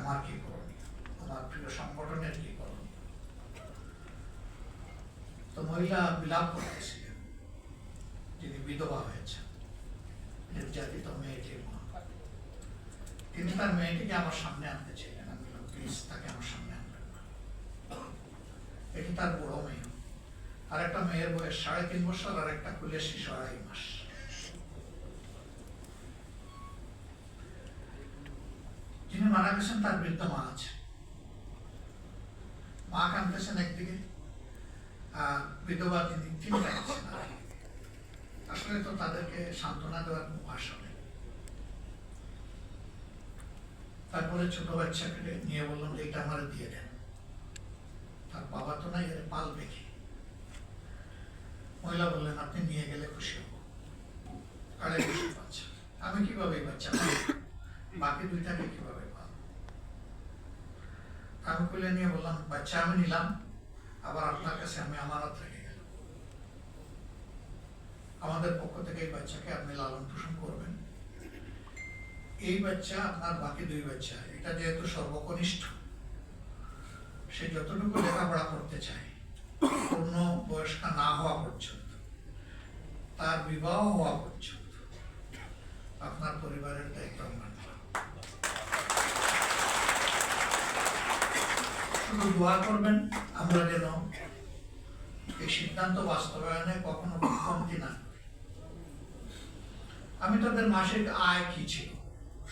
আমার কি করণীয়? আমার প্রিয় সংগঠনের কি করণীয়? তো মহিলা বিলাপ করতেছিলেন, যিনি বিধবা হয়েছেন, নির্যাতিত মেয়েটির মা। তিনি তার মেয়েটিকে আমার সামনে আনতে চাইলেন আমি প্লিজ, তাকে আমার সামনে আনবেন না। এটি তার বড় মেয়ে। আর একটা মেয়ের বয়স সাড়ে তিন বছর আর একটা কুলের শিশু আড়াই মাস যিনি মারা গেছেন তার বৃদ্ধ মা আছে মা কাঁদতেছেন একদিকে বিধবা তিনি তিনি আসলে তো তাদেরকে সান্ত্বনা দেওয়ার কোনো তারপরে ছোট বাচ্চাকে নিয়ে বললাম যে এটা আমার দিয়ে দেন। তার বাবা তো নাই পালবে কি মহিলা বললেন, আপনি নিয়ে গেলে খুশি হব। আড়াই আমি কীভাবে বাচ্চা? বাকি দুইটাকে কীভাবে আমি খুলে নিয়ে বললাম, বাচ্চা, আমি নিলাম। আবার আপনার কাছে আমি আমানত রেখে গেলাম। আমাদের পক্ষ থেকে এই বাচ্চাকে আপনি লালন পালন করবেন। এই বাচ্চা আপনার বাকি দুই বাচ্চা, এটা যেহেতু সর্বকনিষ্ঠ, সে যতটুকু লেখাপড়া করতে চায়, পূর্ণ বয়স্কা না হওয়া পর্যন্ত, তার বিবাহ হওয়া পর্যন্ত, আপনার পরিবারের দায়িত্ব আমরা নিলাম। শুধু দোয়া করবেন? আমরা যেন এই সিদ্ধান্ত বাস্তবায়নে কখনো কমতি না। আমি তাদের মাসিক আয় কি ছিল?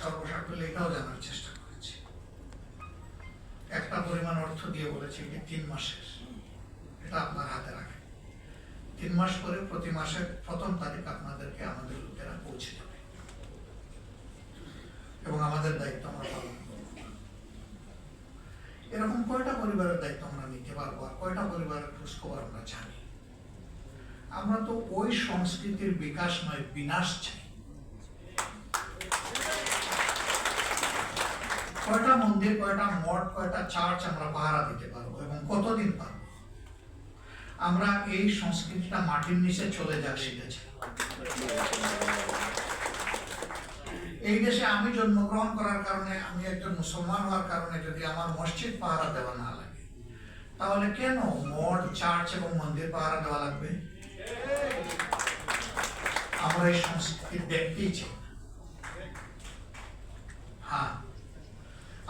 সর্বসাকুল্যে এটাও জানার চেষ্টা করেছি। একটা পরিমাণ অর্থ দিয়ে বলেছি যে তিন মাসের। এটা আপনার হাতে রাখেন। তিন মাস পরে প্রতি মাসের প্রথম তারিখ আপনাদেরকে আমাদের লোকেরা পৌঁছে দেবে এবং আমাদের দায়িত্ব আমরা পালন করব এরকম কয়টা পরিবারের দায়িত্ব আমরা নিতে পারব আর কয়টা পরিবারের খোঁজখবর আমরা জানি। আমরা তো ওই সংস্কৃতির বিকাশ নয়, বিনাশ চাই। কয়টা মন্দির, কয়টা মঠ, কয়টা চার্চ আমরা পাহারা দিতে পারব এবং কতদিন পারব? আমরা এই সংস্কৃতিটা মাটির নিচে চলে যাক শিখেছি এই দেশে আমি জন্মগ্রহণ করার কারণে, আমি একজন মুসলমান হওয়ার কারণে যদি আমার মসজিদ পাহারা দেওয়া না লাগে তাহলে কেন মঠ চার্চ এবং মন্দির পাহারা দেওয়া লাগবে? আমরা এই সংস্কৃতি দেখতেই চাই হ্যাঁ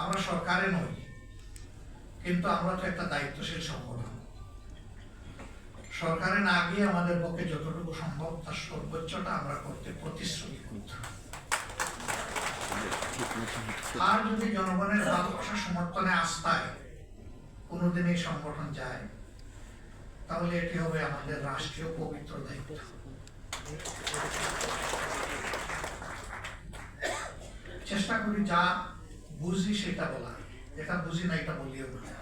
আমরা সরকারে নই, কিন্তু আমরা তো একটা দায়িত্বশীল সংগঠন। সরকারে না গিয়ে আমাদের পক্ষে যতটুকু সম্ভব তার সর্বোচ্চটা আমরা করতে প্রতিশ্রুতিবদ্ধ আর যদি জনগণের ভালোবাসা সমর্থনে আস্থায় কোনোদিন এই সংগঠন যায়। তাহলে এটি হবে? আমাদের রাষ্ট্রীয় পবিত্র দায়িত্ব। চেষ্টা করি যা বুঝি সেটা বলার। এটা বুঝি না, এটা বলিও না।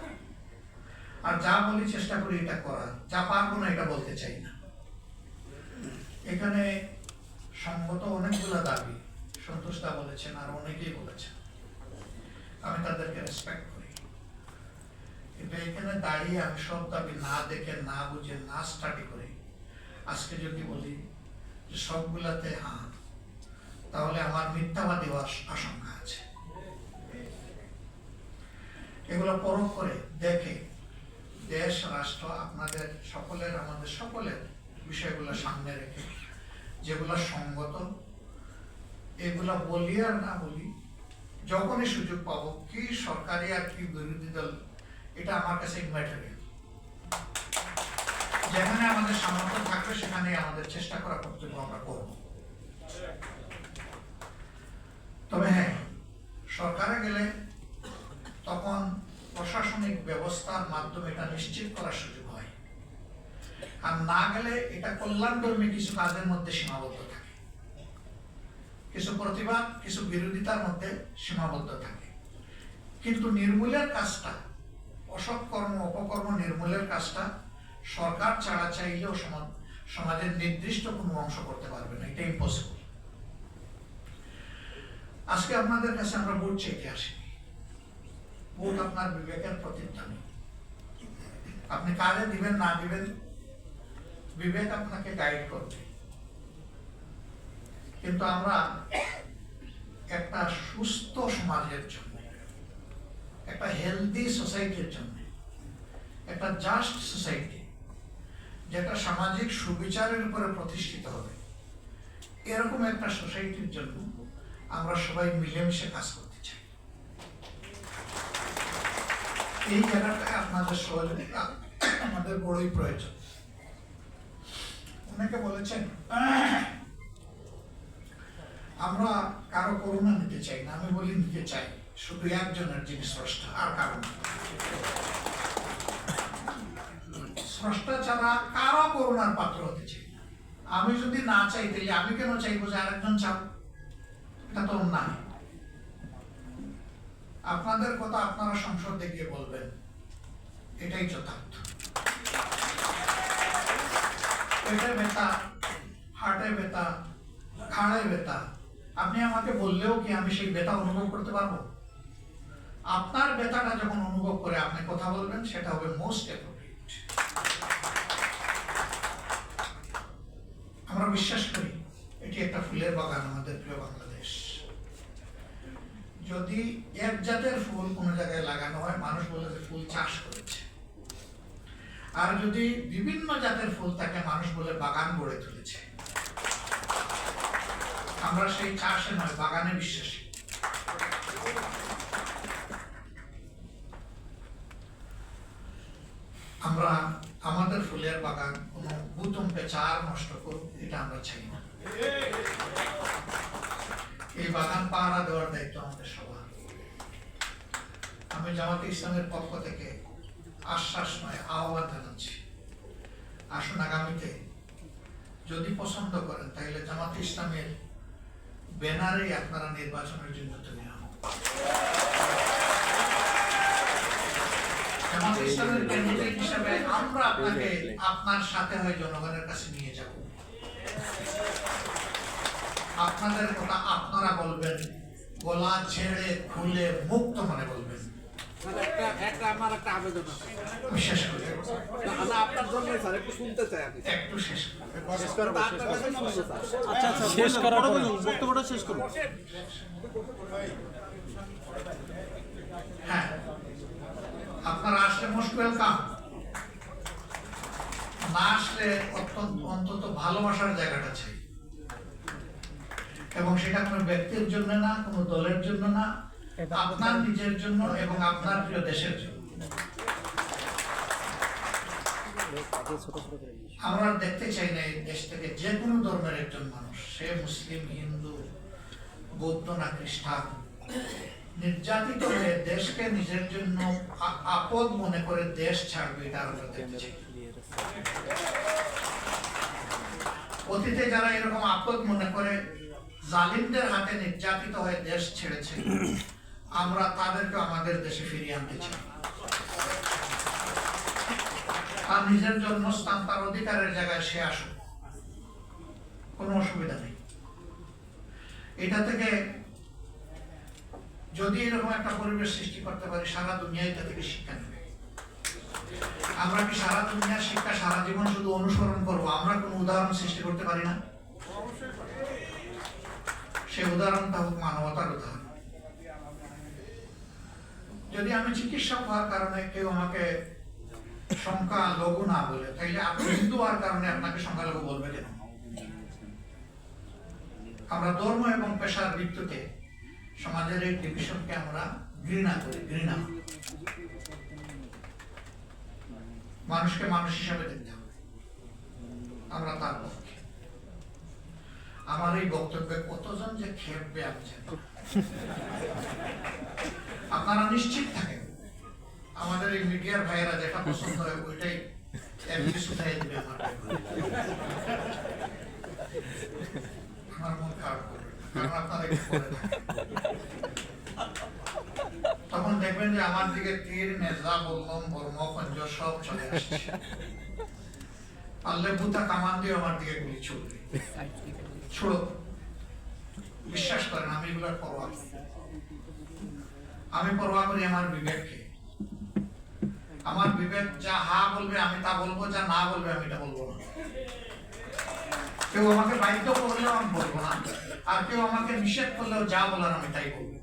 আর যা বলি, চেষ্টা করি এটা করার। যা পারব না, এটা বলতে চাই না। এখানে সঙ্গত অনেকগুলো দাবি। সন্তোষদা বলেছেন আর অনেকেই বলেছেন। আমি তাদেরকে রেসপেক্ট করি। কিন্তু এখানে দাঁড়িয়ে আমি সব দাবি না দেখে, না বুঝে, না স্টাডি করে আজকে যদি বলি যে সবগুলাতে হ্যাঁ তাহলে আমার মিথ্যাবাদী হওয়ার আশঙ্কা আছে। এগুলো পরখ করে দেখে দেশ, রাষ্ট্র, আপনাদের সকলের, আমাদের সকলের বিষয়গুলো সামনে রেখে যেগুলো সঙ্গত, এগুলা বলি আর না বলি, যখনই সুযোগ পাবো, কি সরকারি আর কি বিরোধী দল এটা আমার কাছে ম্যাটেরিয়াল যেখানে আমাদের সামর্থ্য থাকবে সেখানে আমাদের চেষ্টা করা কর্তব্য আমরা করব। তবে হ্যাঁ সরকারে গেলে তখন প্রশাসনিক ব্যবস্থার মাধ্যমে এটা নিশ্চিত করার সুযোগ হয়। আর না গেলে এটা কল্যাণধর্মী কিছু কাজের মধ্যে সীমাবদ্ধ থাকে। কিছু প্রতিবাদ, কিছু বিরোধিতার মধ্যে সীমাবদ্ধ থাকে। কিন্তু নির্মূলের কাজটা নির্মূলের কাজটা সরকার ছাড়া চাইলেও সমাজ- সমাজের নির্দিষ্ট কোনো অংশ করতে পারবে না, এটা ইম্পসিবল আজকে আপনাদের কাছে আমরা ভোট চাইতে আসিনি। ভোট আপনার বিবেকের প্রতিধ্বনি। আপনি কারে দিবেন, না দিবেন, বিবেক আপনাকে গাইড করবে। কিন্তু আমরা একটা সুস্থ সমাজের জন্য, একটা হেলদি সোসাইটির জন্য একটা জাস্ট সোসাইটি যেটা সামাজিক সুবিচারের উপরে প্রতিষ্ঠিত হবে। এরকম একটা সোসাইটির জন্য আমরা সবাই মিলেমিশে কাজ করতে চাই। এই জায়গাটায় আপনাদের সহযোগিতা আমাদের বড়ই প্রয়োজন। অনেকে বলেছেন, আমরা কারও করুণা নিতে চাই না, আমি বলি নিতে চাই, শুধু একজনের স্রষ্টা, আর কারও না। স্রষ্টা ছাড়া কারও করুণার পাত্র হতে চাই? আমি যদি না চাই, তাহলে আমি কেন চাইব যে আরেকজন চাও এটা তো অন্যায়। আপনাদের কথা আপনারা সংসদে গিয়ে বলবেন। এটাই যথার্থ। পেটে ব্যথা হার্টে ব্যথা ঘাড়ে ব্যথা, আপনি আমাকে বললেও কি আমি সেই ব্যথা অনুভব করতে পারব? আপনার ব্যথাটা যখন অনুভব করে আপনি কথা বলবেন, সেটা হবে মোস্ট অ্যাপ্রোপ্রিয়েট আমরা বিশ্বাস করি, এটি একটা ফুলের বাগান আমাদের প্রিয় বাংলাদেশ। যদি এক জাতের ফুল কোনো জায়গায় লাগানো হয়, মানুষ বলে যে ফুল চাষ করেছে। আর যদি বিভিন্ন জাতের ফুল থাকে, মানুষ বলে বাগান গড়ে তুলেছে। আমরা সেই চাষে নয়, বাগানে বিশ্বাসী। আমরা আমাদের ফুলের বাগান কোনো বুতম নষ্ট করুক, এটা আমরা চাই না। এই বাগান পাহারা দেওয়ার দায়িত্ব আমাদের সবার। আমি জামাতে ইসলামের পক্ষ থেকে আশ্বাস নয়, আহ্বান জানাচ্ছি। আসুন আগামীতে যদি পছন্দ করেন, তাহলে জামাতে ইসলামের ব্যানারে আপনারা নির্বাচনের জন্য তৈরি হন। ইসলামের ক্যান্ডিডেট হিসাবে আমরা আপনাকে আপনার সাথে হয়ে জনগণের কাছে নিয়ে যাব আপনাদের কথা আপনারা বলবেন গলা ছেড়ে খুলে মুক্ত মনে বলবেন স্যার একটা একটা আমার একটা আবেদন আছে শেষ করি না, না আপনার জন্য একটু শুনতে চাই আমি একটু শেষ করি আপনার কাছে শুনব, স্যার। আচ্ছা আচ্ছা শেষ করার বক্তব্যটা শেষ করুন হ্যাঁ আপনারা আসলে মোস্ট ওয়েলকাম না আসলে অত্যন্ত অন্তত ভালোবাসার জায়গাটা চাই। এবং সেটা কোনো ব্যক্তির জন্য না কোনো দলের জন্য না আপনার নিজের জন্য এবং আপনার প্রিয় দেশের জন্য। আমরা দেখতে চাই না এই দেশ থেকে যে কোনো ধর্মের একজন মানুষ সে মুসলিম হিন্দু বৌদ্ধ না খ্রিস্টান। নির্যাতিত হয়ে দেশকে নিজের জন্য আপদ মনে করে দেশ ছাড়বে এটা আমরা অতীতে যারা এরকম আপদ মনে করে জালিমদের হাতে নির্যাতিত হয়ে দেশ ছেড়েছে আমরা তাদেরকে আমাদের দেশে ফিরিয়ে আনতে চাই। তার নিজের জন্মস্থান তার অধিকারের জায়গায় সে আসুক। কোনো অসুবিধা নেই। এটা থেকে যদি এরকম একটা পরিবেশ সৃষ্টি করতে পারি, সারা দুনিয়া এটা থেকে শিক্ষা নেবে। আমরা কি সারা দুনিয়ার শিক্ষা, সারা জীবন শুধু অনুসরণ করব? আমরা কোনো উদাহরণ সৃষ্টি করতে পারি না? সেই উদাহরণটা হোক মানবতার উদাহরণ। যদি আমি চিকিৎসক হওয়ার কারণে কেউ আমাকে সংখ্যা লঘু না বলে, তাইলে আপনি হিন্দু হওয়ার কারণে আপনাকে সংখ্যালঘু বলবে কেন? আমরা ধর্ম এবং পেশার ভিত্তিতে সমাজের এই ডিভিশনকে আমরা ঘৃণা করি, ঘৃণা। মানুষকে মানুষ হিসাবে দেখতে হবে। আমরা তার পক্ষে। আমার এই বক্তব্যে কতজন যে খেপবে আমি জানি না। আপনারা নিশ্চিত থাকেন, আমাদের এই মিডিয়ার ভাইয়েরা যেটা পছন্দ হয় ওইটাই আমার। মন খারাপ করবে তখন দেখবেন যে আমার দিকে তীর নেজা বললম সব চলে আসছে। পারলে বুতা কামান দিয়ে আমার দিকে গুলি ছুটবে ছোড়ো। বিশ্বাস করেন, আমি এগুলোর পরোয়া। আমি পরোয়া করি আমার বিবেককে। আমার বিবেক যা হা বলবে, আমি তা বলব, যা না বলবে, আমি তা বলব না। কেউ আমাকে বাধ্য করলেও আমি বলব না। আর কেউ আমাকে নিষেধ করলেও যা বলার আমি তাই বলব।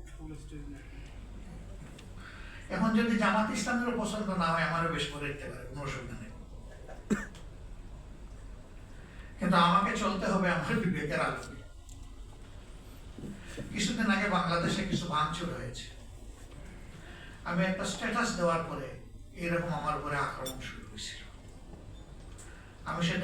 এখন যদি জামাত ইসলামেরও পছন্দ না হয়, আমারও বেশ করে দিতে পারে, কোনো অসুবিধা নেই। কিন্তু আমাকে চলতে হবে আমার বিবেকের আলোকে। কিছুদিন আগে বাংলাদেশে কিছু ভাঙচুর হয়েছে। আমি একটা স্ট্যাটাস দেওয়ার পরে এরকম আমার উপরে আক্রমণ শুরু হয়েছিল। আমি সেটা